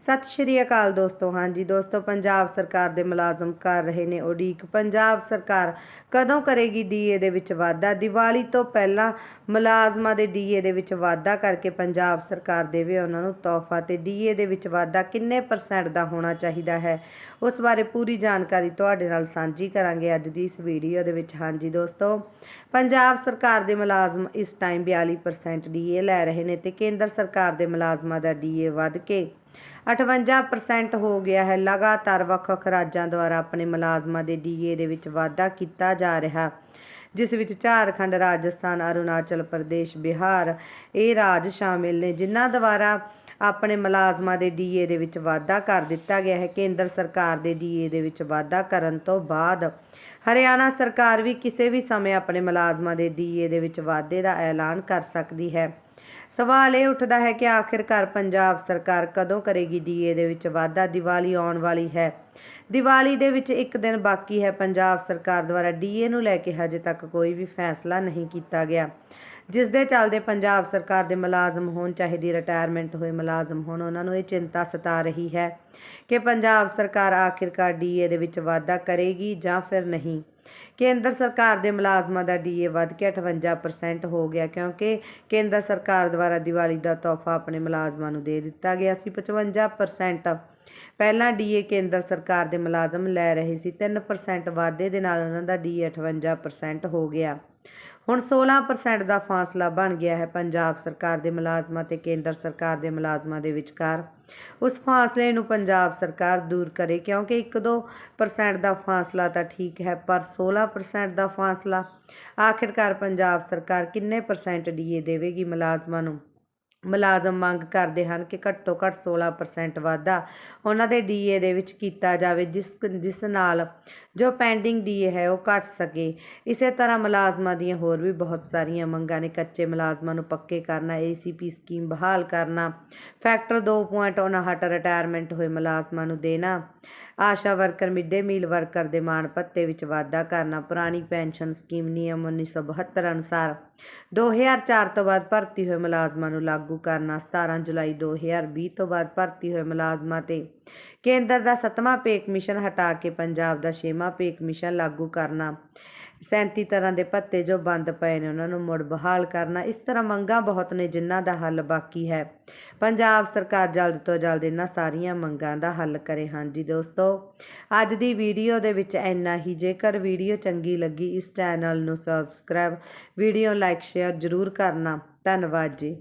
ਸਤਿ ਸ਼੍ਰੀ ਅਕਾਲ ਦੋਸਤੋ। ਹਾਂਜੀ ਦੋਸਤੋ, ਪੰਜਾਬ ਸਰਕਾਰ ਦੇ ਮੁਲਾਜ਼ਮ ਕਰ ਰਹੇ ਨੇ ਉਡੀਕ। ਪੰਜਾਬ ਸਰਕਾਰ ਕਦੋਂ ਕਰੇਗੀ ਡੀਏ ਦੇ ਵਿੱਚ ਵਾਧਾ? ਦੀਵਾਲੀ ਤੋਂ ਪਹਿਲਾਂ ਮੁਲਾਜ਼ਮਾਂ ਦੇ ਡੀਏ ਦੇ ਵਿੱਚ ਵਾਧਾ ਕਰਕੇ ਪੰਜਾਬ ਸਰਕਾਰ ਦੇਵੇ ਉਹਨਾਂ ਨੂੰ ਤੋਹਫਾ। ਤੇ ਡੀਏ ਦੇ ਵਿੱਚ ਵਾਧਾ ਕਿੰਨੇ ਪਰਸੈਂਟ ਦਾ ਹੋਣਾ ਚਾਹੀਦਾ ਹੈ? ਉਸ ਬਾਰੇ ਪੂਰੀ ਜਾਣਕਾਰੀ ਤੁਹਾਡੇ ਨਾਲ ਸਾਂਝੀ ਕਰਾਂਗੇ ਅੱਜ ਦੀ ਇਸ ਵੀਡੀਓ ਦੇ ਵਿੱਚ। ਹਾਂਜੀ ਦੋਸਤੋ, ਪੰਜਾਬ ਸਰਕਾਰ ਦੇ ਮੁਲਾਜ਼ਮ ਇਸ ਟਾਈਮ 42% ਡੀਏ ਲੈ ਰਹੇ ਨੇ ਤੇ ਕੇਂਦਰ ਸਰਕਾਰ ਦੇ ਮੁਲਾਜ਼ਮਾਂ ਦਾ ਡੀਏ ਵੱਧ ਕੇ 58% ਹੋ ਗਿਆ ਹੈ। ਲਗਾਤਾਰ ਵੱਖ-ਵੱਖ ਰਾਜਾਂ ਦੁਆਰਾ ਆਪਣੇ ਮੁਲਾਜ਼ਮਾਂ ਦੇ ਡੀਏ ਦੇ ਵਿੱਚ ਵਾਧਾ ਕੀਤਾ ਜਾ ਰਿਹਾ, ਜਿਸ ਵਿੱਚ ਝਾਰਖੰਡ, ਰਾਜਸਥਾਨ, ਅਰੁਣਾਚਲ ਪ੍ਰਦੇਸ਼, ਬਿਹਾਰ ਇਹ ਰਾਜ ਸ਼ਾਮਿਲ ਨੇ, ਜਿਨ੍ਹਾਂ ਦੁਆਰਾ ਆਪਣੇ ਮੁਲਾਜ਼ਮਾਂ ਦੇ ਡੀਏ ਦੇ ਵਿੱਚ ਵਾਧਾ ਕਰ ਦਿੱਤਾ ਗਿਆ ਹੈ। ਕੇਂਦਰ ਸਰਕਾਰ ਦੇ ਡੀਏ ਦੇ ਵਿੱਚ ਵਾਧਾ ਕਰਨ ਤੋਂ ਬਾਅਦ ਹਰਿਆਣਾ ਸਰਕਾਰ ਵੀ ਕਿਸੇ ਵੀ ਸਮੇਂ ਆਪਣੇ ਮੁਲਾਜ਼ਮਾਂ ਦੇ ਡੀਏ ਦੇ ਵਿੱਚ ਵਾਧੇ ਦਾ ਐਲਾਨ ਕਰ ਸਕਦੀ ਹੈ। ਸਵਾਲ ਇਹ ਉੱਠਦਾ ਹੈ ਕਿ ਆਖਿਰਕਾਰ ਪੰਜਾਬ ਸਰਕਾਰ ਕਦੋਂ ਕਰੇਗੀ ਡੀਏ ਦੇ ਵਿੱਚ ਵਾਧਾ? ਦੀਵਾਲੀ ਆਉਣ ਵਾਲੀ ਹੈ। ਦੀਵਾਲੀ ਦੇ ਵਿੱਚ ਇੱਕ ਦਿਨ ਬਾਕੀ ਹੈ। ਪੰਜਾਬ ਸਰਕਾਰ ਦੁਆਰਾ ਡੀਏ ਨੂੰ ਲੈ ਕੇ ਹਜੇ ਤੱਕ ਕੋਈ ਵੀ ਫੈਸਲਾ ਨਹੀਂ ਕੀਤਾ ਗਿਆ। ਜਿਸ ਦੇ ਚੱਲਦੇ ਪੰਜਾਬ ਸਰਕਾਰ ਦੇ ਮੁਲਾਜ਼ਮ ਹੋਣ, ਚਾਹੇ ਦੀ ਰਿਟਾਇਰਮੈਂਟ ਹੋਏ ਮੁਲਾਜ਼ਮ ਹੋਣ, ਉਹਨਾਂ ਨੂੰ ਇਹ ਚਿੰਤਾ ਸਤਾ ਰਹੀ ਹੈ ਕਿ ਪੰਜਾਬ ਸਰਕਾਰ ਆਖਿਰਕਾਰ ਡੀਏ ਦੇ ਵਿੱਚ ਵਾਧਾ ਕਰੇਗੀ ਜਾਂ ਫਿਰ ਨਹੀਂ। ਕੇਂਦਰ ਸਰਕਾਰ ਦੇ ਮੁਲਾਜ਼ਮਾਂ ਦਾ ਡੀਏ ਵੱਧ ਕੇ 58% ਹੋ ਗਿਆ ਕਿਉਂਕਿ ਕੇਂਦਰ ਸਰਕਾਰ ਦੁਆਰਾ ਦੀਵਾਲੀ ਦਾ ਤੋਹਫਾ ਆਪਣੇ ਮੁਲਾਜ਼ਮਾਂ ਨੂੰ ਦੇ ਦਿੱਤਾ ਗਿਆ ਸੀ 55% ਪਹਿਲਾਂ ਡੀਏ ਕੇਂਦਰ ਸਰਕਾਰ ਦੇ ਮੁਲਾਜ਼ਮ ਲੈ ਰਹੇ ਸੀ 3% ਵਾਧੇ ਦੇ ਨਾਲ ਉਹਨਾਂ ਦਾ ਡੀਏ 58% ਹੋ ਗਿਆ। ਹੁਣ 16% ਦਾ ਫਾਸਲਾ ਬਣ ਗਿਆ ਹੈ ਪੰਜਾਬ ਸਰਕਾਰ ਦੇ ਮੁਲਾਜ਼ਮਾਂ ਤੇ ਕੇਂਦਰ ਸਰਕਾਰ ਦੇ ਮੁਲਾਜ਼ਮਾਂ ਦੇ ਵਿਚਕਾਰ। ਉਸ ਫਾਸਲੇ ਨੂੰ ਪੰਜਾਬ ਸਰਕਾਰ ਦੂਰ ਕਰੇ ਕਿਉਂਕਿ 1-2% ਦਾ ਫਾਸਲਾ ਤਾਂ ਠੀਕ ਹੈ, ਪਰ 16% ਦਾ ਫਾਸਲਾ। ਆਖਿਰਕਾਰ ਪੰਜਾਬ ਸਰਕਾਰ ਕਿੰਨੇ ਪਰਸੈਂਟ ਡੀਏ ਦੇਵੇਗੀ ਮੁਲਾਜ਼ਮਾਂ ਨੂੰ? ਮੁਲਾਜ਼ਮ ਮੰਗ ਕਰਦੇ ਹਨ ਕਿ ਘੱਟੋ ਘੱਟ 16% ਵਾਧਾ ਉਹਨਾਂ ਦੇ ਡੀਏ ਦੇ ਵਿੱਚ ਕੀਤਾ ਜਾਵੇ, ਜਿਸ ਜਿਸ ਨਾਲ ਜੋ ਪੈਂਡਿੰਗ ਡੀਏ ਹੈ ਉਹ ਘਟ ਸਕੇ। ਇਸੇ ਤਰ੍ਹਾਂ ਮੁਲਾਜ਼ਮਾਂ ਦੀਆਂ ਹੋਰ ਵੀ ਬਹੁਤ ਸਾਰੀਆਂ ਮੰਗਾਂ ਨੇ, ਕੱਚੇ ਮੁਲਾਜ਼ਮਾਂ ਨੂੰ ਪੱਕੇ ਕਰਨਾ ਏਸੀਪੀ ਸਕੀਮ ਬਹਾਲ ਕਰਨਾ ਫੈਕਟਰ 2.59 ਰਿਟਾਇਰਮੈਂਟ ਹੋਏ ਮੁਲਾਜ਼ਮਾਂ ਨੂੰ ਦੇਣਾ। ASHA worker, mid day meal worker ਦੇ ਮਾਣ ਭੱਤੇ ਵਿੱਚ ਵਾਧਾ ਕਰਨਾ, ਪੁਰਾਣੀ ਪੈਨਸ਼ਨ ਸਕੀਮ ਨਿਯਮ 1972 ਅਨੁਸਾਰ 2004 ਤੋਂ ਬਾਅਦ ਭਰਤੀ ਹੋਏ ਮੁਲਾਜ਼ਮਾਂ ਨੂੰ ਲਾਗੂ ਕਰਨਾ 17 ਜੁਲਾਈ 2020 ਤੋਂ ਬਾਅਦ ਭਰਤੀ ਹੋਏ ਮੁਲਾਜ਼ਮਾਂ ਤੇ ਕੇਂਦਰ ਦਾ ਸੱਤਵਾਂ ਪੇ ਕਮਿਸ਼ਨ ਹਟਾ ਕੇ ਪੰਜਾਬ ਦਾ ਛੇਵਾਂ ਪੇ ਕਮਿਸ਼ਨ ਲਾਗੂ ਕਰਨਾ। 37 ਤਰ੍ਹਾਂ ਦੇ ਭੱਤੇ ਜੋ ਬੰਦ ਪਏ ਨੇ, ਉਹਨਾਂ ਨੂੰ ਮੁੜ ਬਹਾਲ ਕਰਨਾ, ਇਸ ਤਰ੍ਹਾਂ ਮੰਗਾਂ ਬਹੁਤ ਨੇ ਜਿਨ੍ਹਾਂ ਦਾ ਹੱਲ ਬਾਕੀ ਹੈ। ਪੰਜਾਬ ਸਰਕਾਰ ਜਲਦ ਤੋਂ ਜਲਦ ਇਹਨਾਂ ਸਾਰੀਆਂ ਮੰਗਾਂ ਦਾ ਹੱਲ ਕਰੇ। ਹਾਂਜੀ ਦੋਸਤੋ, ਅੱਜ ਦੀ ਵੀਡੀਓ ਦੇ ਵਿੱਚ ਇੰਨਾ ਹੀ। ਜੇਕਰ ਵੀਡੀਓ ਚੰਗੀ ਲੱਗੀ, ਇਸ ਚੈਨਲ ਨੂੰ ਸਬਸਕ੍ਰਾਈਬ ਵੀਡੀਓ ਲਾਈਕ ਸ਼ੇਅਰ ਜ਼ਰੂਰ ਕਰਨਾ। ਧੰਨਵਾਦ ਜੀ।